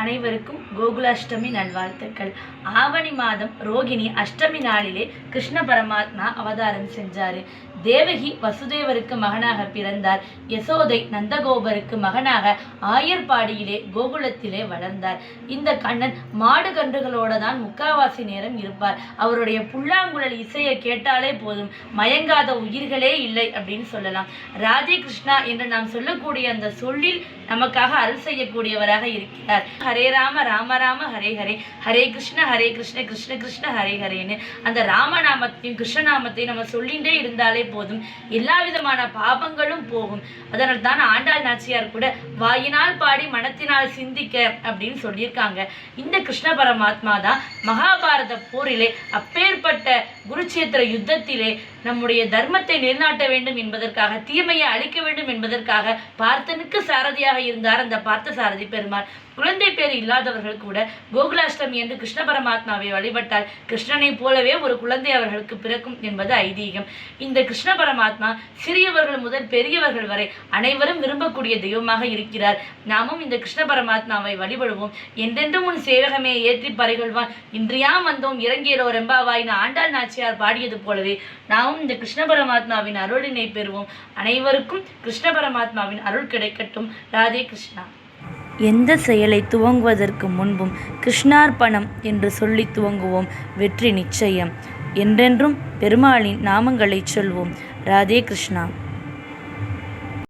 அனைவருக்கும் கோகுலாஷ்டமி நல்வாழ்த்துக்கள். ஆவணி மாதம் ரோகிணி அஷ்டமி நாளிலே கிருஷ்ண பரமாத்மா அவதாரம் செஞ்சாரு. தேவகி வசுதேவருக்கு மகனாக பிறந்தார். யசோதை நந்தகோபருக்கு மகனாக ஆயர்பாடியிலே கோகுலத்திலே வளர்ந்தார். இந்த கண்ணன் மாடு கன்றுகளோட தான் முக்காவாசி நேரம் இருப்பார். அவருடைய புல்லாங்குழல் இசையை கேட்டாலே போதும். மயங்காத உயிர்களே இல்லை அப்படின்னு சொல்லலாம். ராஜே கிருஷ்ணா என்று நாம் சொல்லக்கூடிய அந்த சொல்லில் நமக்காக அருள் செய்யக்கூடியவராக இருக்கிறார். ஹரே ராம ராம ராம ஹரே ஹரே. ஹரே கிருஷ்ண ஹரே கிருஷ்ண கிருஷ்ண கிருஷ்ண ஹரே ஹரேன்னு அந்த ராமநாமத்தையும் கிருஷ்ணநாமத்தையும் நம்ம சொல்லிகிட்டே இருந்தாலே போதும். எல்லா விதமான பாபங்களும் போகும். அதனால் தான் ஆண்டாள் நாச்சியார் கூட வாயினால் பாடி மனத்தினால் சிந்திக்க அப்படின்னு சொல்லியிருக்காங்க. இந்த கிருஷ்ண பரமாத்மா தான் மகாபாரத போரிலே அப்பேற்பட்ட குருச்சேத்திர யுத்தத்திலே நம்முடைய தர்மத்தை நிலைநாட்ட வேண்டும் என்பதற்காக தீமையை அழிக்க வேண்டும் என்பதற்காக பார்த்தனுக்கு சாரதியாக இருந்தார் அந்த பார்த்த சாரதி பெருமாள். குழந்தை பேர் இல்லாதவர்கள் கூட கோகுலாஷ்டமி என்று கிருஷ்ண பரமாத்மாவை வழிபட்டால் கிருஷ்ணனை போலவே ஒரு குழந்தை அவர்களுக்கு பிறக்கும் என்பது ஐதீகம். இந்த கிருஷ்ண பரமாத்மா சிறியவர்கள் முதல் பெரியவர்கள் வரை அனைவரும் விரும்பக்கூடிய தெய்வமாக இருக்கிறார். நாமும் இந்த கிருஷ்ண பரமாத்மாவை வழிபடுவோம். என்றென்றும் உன் சேவகமே ஏற்றி பறைகொள்வான் இன்றியாம் வந்தோம் இறங்கியலோ ரெம்பாவாயின் ஆண்டாள் நாச்சியார் பாடியது போலவே நாமும் இந்த கிருஷ்ண பரமாத்மாவின் அருளினை பெறுவோம். அனைவருக்கும் கிருஷ்ண பரமாத்மாவின் அருள் கிடைக்கட்டும். ராதே கிருஷ்ணா. எந்த செயலை துவங்குவதற்கு முன்பும் கிருஷ்ணார்ப்பணம் என்று சொல்லி துவங்குவோம். வெற்றி நிச்சயம். என்றென்றும் பெருமாளின் நாமங்களைச் சொல்வோம். ராதே கிருஷ்ணா.